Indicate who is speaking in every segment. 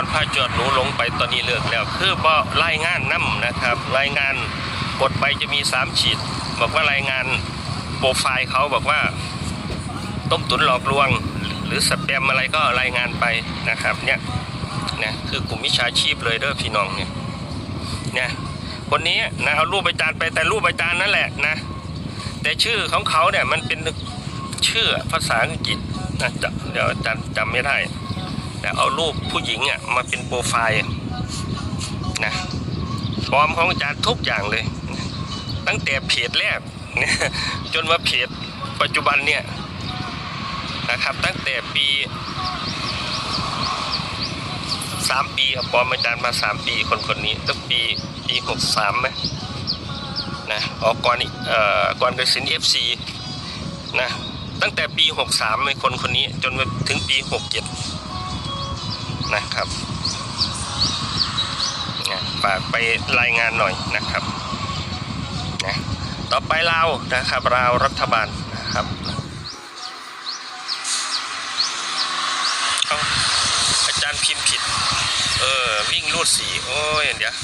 Speaker 1: รพาจอดหนูลงไปตอนนี้เลิกแล้ว คือบ่รายงานนํนะครับ รายงานกดไปจะมีสามขีดบอกว่ารายงานโปรไฟล์เขาบอกว่าต้มตุ๋นหลอกลวง หรือสแปมอะไรก็รายงานไปนะครับเนี่ยนี่ยคือกลุ่มวิชาชีพเลยเด้อพี่น้องเนี่ยเนี่ยคนนี้นะเอารูปอาจารย์ไปแต่รูปอาจารย์นั่นแหละนะแต่ชื่อของเขาเนี่ยมันเป็นชื่อภาษาอังกฤษนะจะเดี๋ยวอาจารย์จำไม่ได้ แต่เอารูปผู้หญิงอะมาเป็นโปรไฟล์นะปลอมของอาจารย์ทุกอย่างเลย ตั้งแต่เพจแรกจนมาเพจปัจจุบันเนี่ยนะครับตั้งแต่ปีสามปีครับปอมอาจารย์มาสามปีคนคนนี้ตั้งปีปีหกสามไหมนะออกก่อนอีกเอ่อก่อนกสินเอฟซีนะตั้งแต่ปีหกสามคนคนนี้จนมาถึงปีหกเจ็ด นะครับนะฝากไปรายงานหน่อยนะครับนะต่อไปเรานะครับเรารัฐบาลนะครับอาอาจารย์พิมพ์ผิด เออ วิ่งรูดสีโอ้ยเดี๋ยว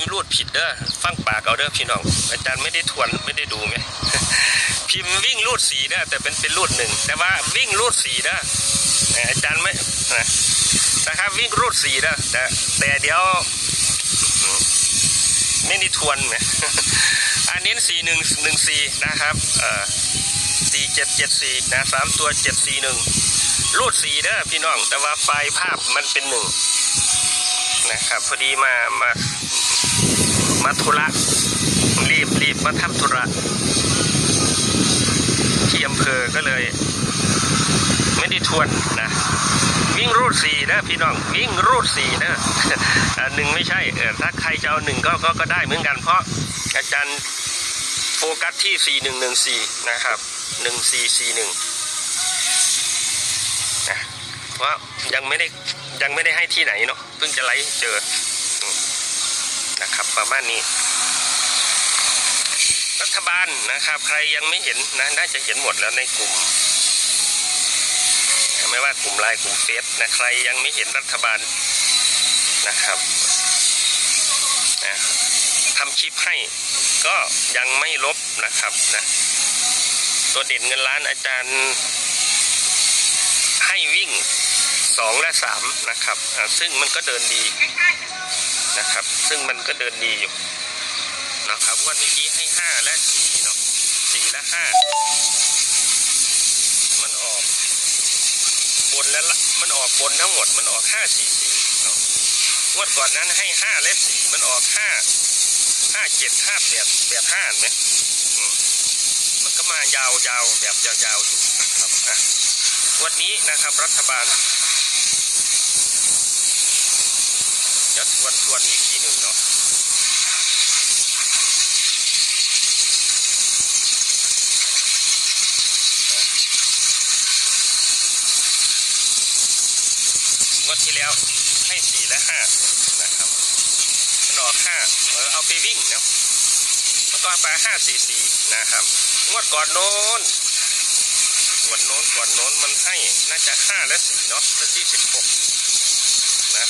Speaker 1: พิรูดผิดเด้อฟังปากเอาเด้อพี่น้องอาจารย์ไม่ได้ทวนไม่ได้ดูไหมพิมพ์วิ่งรูดสีเด้อแต่เป็นเป็นรูดหนึ่งแต่ว่าวิ่งรูดสีเด้ออาจารย์ไม่นะครับวิ่งรูดสีเด้อแต่แต่เดี๋ยวไม่ได้ทวนไหมอันนี้สี่หนึ่งหนึ่งสี่นะครับเอ่อสี่เจ็ดเจ็ดสี่นะสามตัวเจ็ดสี่หนึ่งรูดสีเด้อพี่น้อง แต่ว่าไฟล์ภาพมันเป็นหนึ่งนะครับพอดีมามา มาธุระรีบรีบมาทำธุระที่อำเภอก็เลย ไม่ได้ทวนนะ วิ่งรูดสี่นะพี่น้องวิ่งรูดสี่นะหนึ่งไม่ใช่ถ้าใครจะเอาหนึ่งก็ก็ก็ได้เหมือนกันเพราะอาจารย์โฟกัสที่สี่หนึ่งหนึ่งสี่นะครับหนึ่งสี่สี่หนึ่งนะเพราะยังไม่ได้ยังไม่ได้ให้ที่ไหนเนาะเพิ่งจะไลฟ์เจอ นะครับ ประมาณนี้ รัฐบาลนะครับ ใครยังไม่เห็นนะน่าจะเห็นหมดแล้วในกลุ่ม ไม่ว่ากลุ่มไลน์กลุ่มเฟซนะใครยังไม่เห็นรัฐบาลนะครับนะทำคลิปให้ก็ยังไม่ลบนะครับนะตัวเด่นเงินล้านอาจารย์ให้วิ่งสองและสามนะครับ ซึ่งมันก็เดินดี นะครับ ซึ่งมันก็เดินดีอยู่นะครับวันเมื่อกี้ให้ห้าและสี่เนาะสี่และห้ามันออกบนและมันออกบนทั้งหมดมันออกห้าสี่สี่เนาะงวดก่อนนั้นให้ห้าและสี่มันออกห้าห้าเจ็ดห้าแปดแปดห้าไหมมันก็มายาวยาวแบบยาวๆอยู่นะครับอะวันนี้นะครับรัฐบาลเดี๋ย วนทวนอีกทีหนึ่งเนาะงวดที่แล้วให้สี่และห้านะครับมันอกห้าเออเอาไปวิ่งเนาะแล้วก็ไปห้าสี่สี่นะครับ งวดก่อนโน้นวันโน้นก่อนโน้นมันให้น่าจะห้าและสี่เนาะที่สิบหกนะ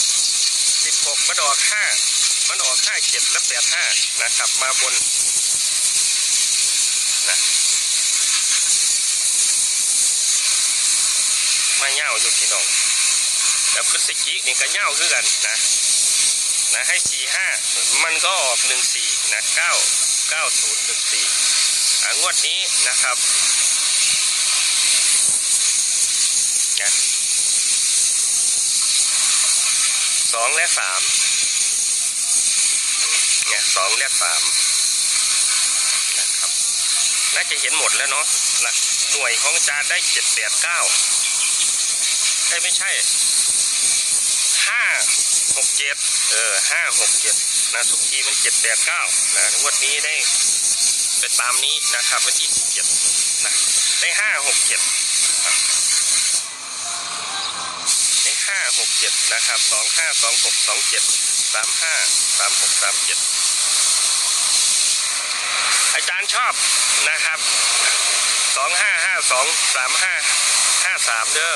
Speaker 1: สิบหกมันออกห้ามันออกห้าเจ็ดและแปดห้านะครับ มาบนนะมาเง่าอยู่พี่น้องแต่พฤศจิกนี่ก็เง่าคือกันนะนะให้สี่ห้ามันก็ออกหนึ่งสี่นะเก้าเก้าศูนย์หนึ่งสี่งวดนี้นะครับนะ สองและสามเนี่ยสองและสามนะครับ น่าจะเห็นหมดแล้วเนาะหลักหน่วยของจารย์ได้เจ็ดแปดเก้าได้ไม่ใช่ห้าหกเจ็ดเออห้าหกเจ็ดนะทุกทีมันเจ็ดแปดเก้านะงวดนี้ได้เป็นตามนี้นะครับวันที่สิบเจ็ดนะได้ห้าหกเจ็ด ห้าหกเจ็ดนะครับสองห้าสองหกสองเจ็ดสามห้าสามหกสามเจ็ดอาจารย์ชอบนะครับสองห้าห้าสองสามห้าห้าสามเด้อ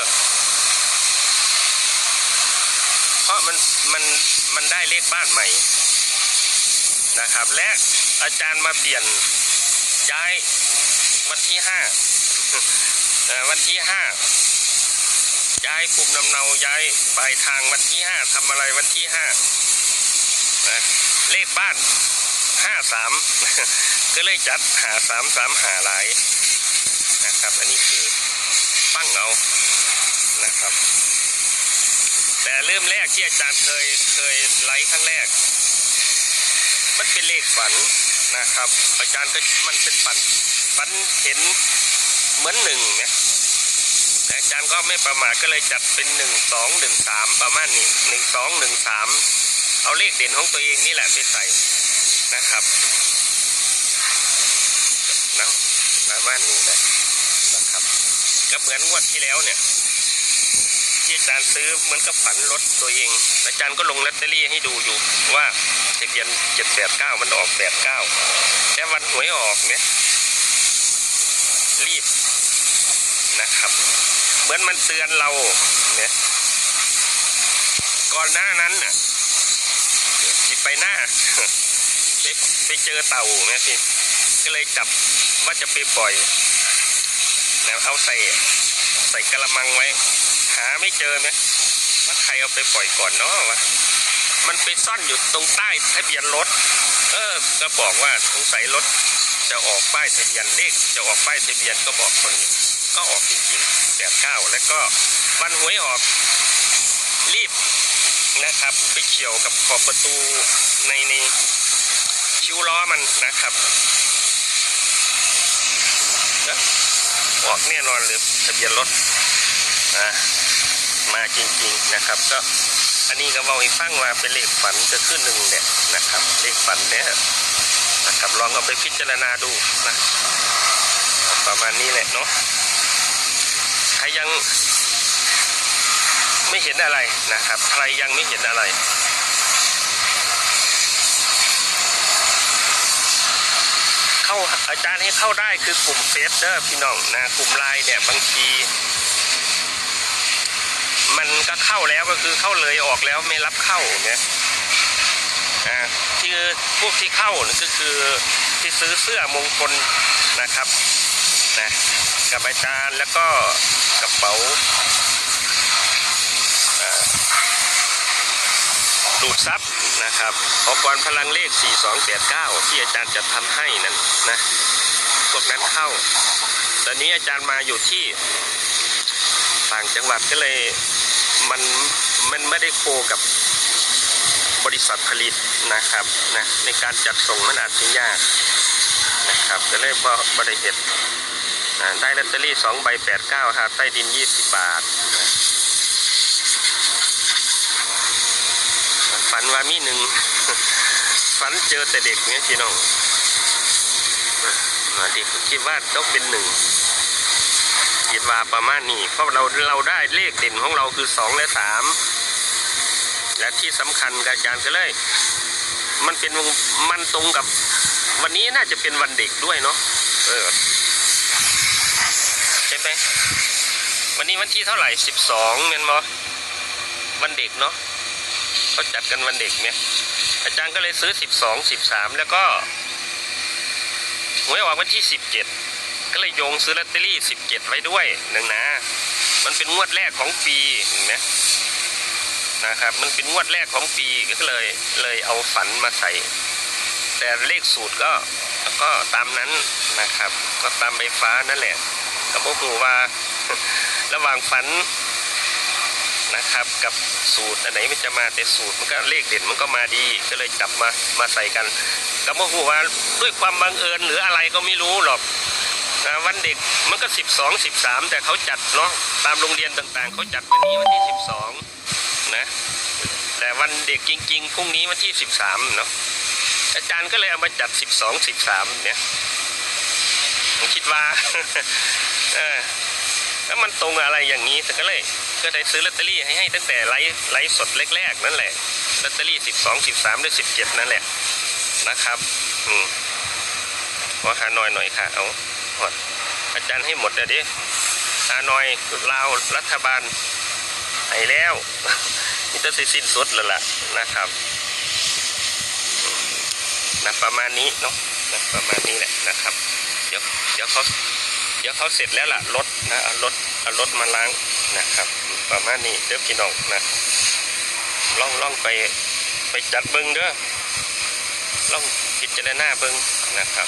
Speaker 1: เพราะมันมันมันได้เลขบ้านใหม่นะครับ และอาจารย์มาเปลี่ยนย้ายวันที่ห้าวันที่ห้า ย้ายภูมิลำเนาย้ายปลายทางวันที่ห้าทำอะไรวันที่ห้านะเลขบ้านห้าสามก็เลยจัดหาสามสามหาหลายนะครับ อันนี้คือปั้งเอานะครับ แต่เริ่มแรกที่อาจารย์เคยเคยไลฟ์ครั้งแรก มันเป็นเลขฝันนะครับ อาจารย์ก็มันเป็นฝันฝันเห็นเหมือนหนึ่งเนี่ย อาจารย์ก็ไม่ประมาทก็เลยจัดเป็นหนึ่งสองหนึ่งสามประมาณนี้หนึ่งสองหนึ่งสามเอาเลขเด่นของตัวเองนี่แหละไปใส่นะครับนะประมาณนี้แหละนะครับก็เหมือนงวดที่แล้วเนี่ยที่อาจารย์ซื้อเหมือนกับฝันรถตัวเอง อาจารย์ก็ลงลอตเตอรี่ให้ดูอยู่ว่าทะเบียนเจ็ดแปดเก้ามันออกแปดเก้าแต่วันหวยออกเนี่ยรีบนะครับ เหมือนมันเตือนเราเนี่ยก่อนหน้านั้นน่ะจิไปหน้าไปไปเจอเต่าเนี่ยพี่ก็เลยจับว่าจะไปปล่อยนะเอาใส่ใส่กระมังไว้ หาไม่เจอไหมว่าใครเอาไปปล่อยก่อนเนาะวะมันไปซ่อนอยู่ตรงใต้ทะเบียนรถ เออ ก็บอกว่าสงสัยรถจะออกป้ายทะเบียนเลขจะออกป้ายทะเบียนก็บอกคนอยู่ ก็ออกจริงๆแปดเก้าแล้วก็วันหวยออกรีบนะครับ ไปเฉี่ยวกับขอบประตูในในคิ้วล้อมันนะครับออกแน่นอนเลยทะเบียนรถอะมาจริงๆนะครับ ก็อันนี้ก็บอกให้ฟังว่าเป็นเลขฝันก็ขึ้นหนึ่งเนี่ยนะครับ เลขฝันเนี่ยนะครับลองเอาไปพิจารณาดูนะประมาณนี้แหละเนาะ รยังไม่เห็นอะไรนะครับ ใครยังไม่เห็นอะไรเข้าอาจารย์ให้เข้าได้คือกลุ่มเฟซเด้อพี่น้องนะกลุ่มไลน์เนี่ยบางที มันก็เข้าแล้วก็คือเข้าเลยออกแล้วไม่รับเข้าเนี่ยอ่าที่พวกที่เข้าก็คือที่ซื้อเสื้อมงคลนะครับนะ กับอาจารย์แล้วก็กระเป๋าดูดซับนะครับออกรพลังเลข 4289 ที่อาจารย์จะทำให้นั้นนะพวกนั้นเข้า ตอนนี้อาจารย์มาอยู่ที่ต่างจังหวัดก็เลยมันมันไม่ได้โคกับบริษัทผลิตนะครับนะในการจัดส่งมันอาจจะยากนะครับก็เลยบอบริเหตุ นะได้ลอตเตอรี่สองใบแปดเก้าครับใต้ดินยี่สิบบาทฝันว่ามีหนึ่งฝันเจอแต่เด็กเนี่ยพี่น้องนะเด็กคิดว่าต้องเป็นหนึ่งคิดว่าประมาณนี้ เพราะเราเราได้เลขเด่นของเราคือสองและสามและที่สำคัญกับอาจารย์ก็เลย มันเป็นมันตรงกับ วันนี้น่าจะเป็นวันเด็กด้วยเนาะเออใช่ไหมวั นี้วันที่เท่าไหร่สิบสองเมนบอวันเด็กเนาะเขาจัดกันวันเด็กเนี่ย อาจารย์ก็เลยซื้อสิบสองสิบสามแล้วก็หวยออกวันที่สิบเจ็ดก็เลยโยงซื้อลอตเตอรี่17ไว้ด้วยหนึ่งนะ มันเป็นงวดแรกของปีเห็นไหมนะครับ มันเป็นงวดแรกของปีก็เลยเลยเอาฝันมาใส่ แต่เลขสูตรก็ก็ตามนั้นนะครับ ก็ตามใบฟ้านั่นแหละก็บอกหูว่า ระหว่างฝันนะครับกับสูตรอันไหนมันจะมาแต่สูตรมันก็เลขเด่นมันก็มาดีก็เลยจับมามาใส่กันก็บอกหูว่าด้วยความบังเอิญหรืออะไรก็ไม่รู้หรอกวันเด็กมันก็สิบสองสิบสามแต่เขาจัดเนาะตามโรงเรียนต่างๆ เขาจัดวันนี้วันที่สิบสองนะแต่วันเด็กจริงๆพรุ่งนี้วันที่สิบสามเนาะอาจารย์ก็เลยเอามาจัดสิบสองสิบสามเนี่ยผมคิดว่าเออ แล้วมันตรงอะไรอย่างนี้แต่ก็เลยก็ได้ซื้อลอตเตอรี่ให้ให้ตั้งแต่ไลฟ์ไลฟ์สดแรกๆนั่นแหละลอตเตอรี่สิบสองสิบสามหรือสิบเจ็ดนั่นแหละนะครับอืมอหาหน่อยหน่อยค่ะเอาหอดอาจารย์ให้หมดเลยดิหาหน่อยลาวรัฐบาลให้แล้วนี่จะสิ้นสุดแล้วล่ะนะครับนะประมาณนี้เนาะนะประมาณนี้แหละนะครับ เดี๋ยวเดี๋ยวเขา ดี๋ยวเขาเสร็จแล้วล่ะรถนะเอารถเอารถมาล้างนะครับ ประมาณนี้เด้อพี่น้องนะล่องล่องไปไปจัดเบิ้งเด้อล่องพิจารณาเบิ้งนะครับ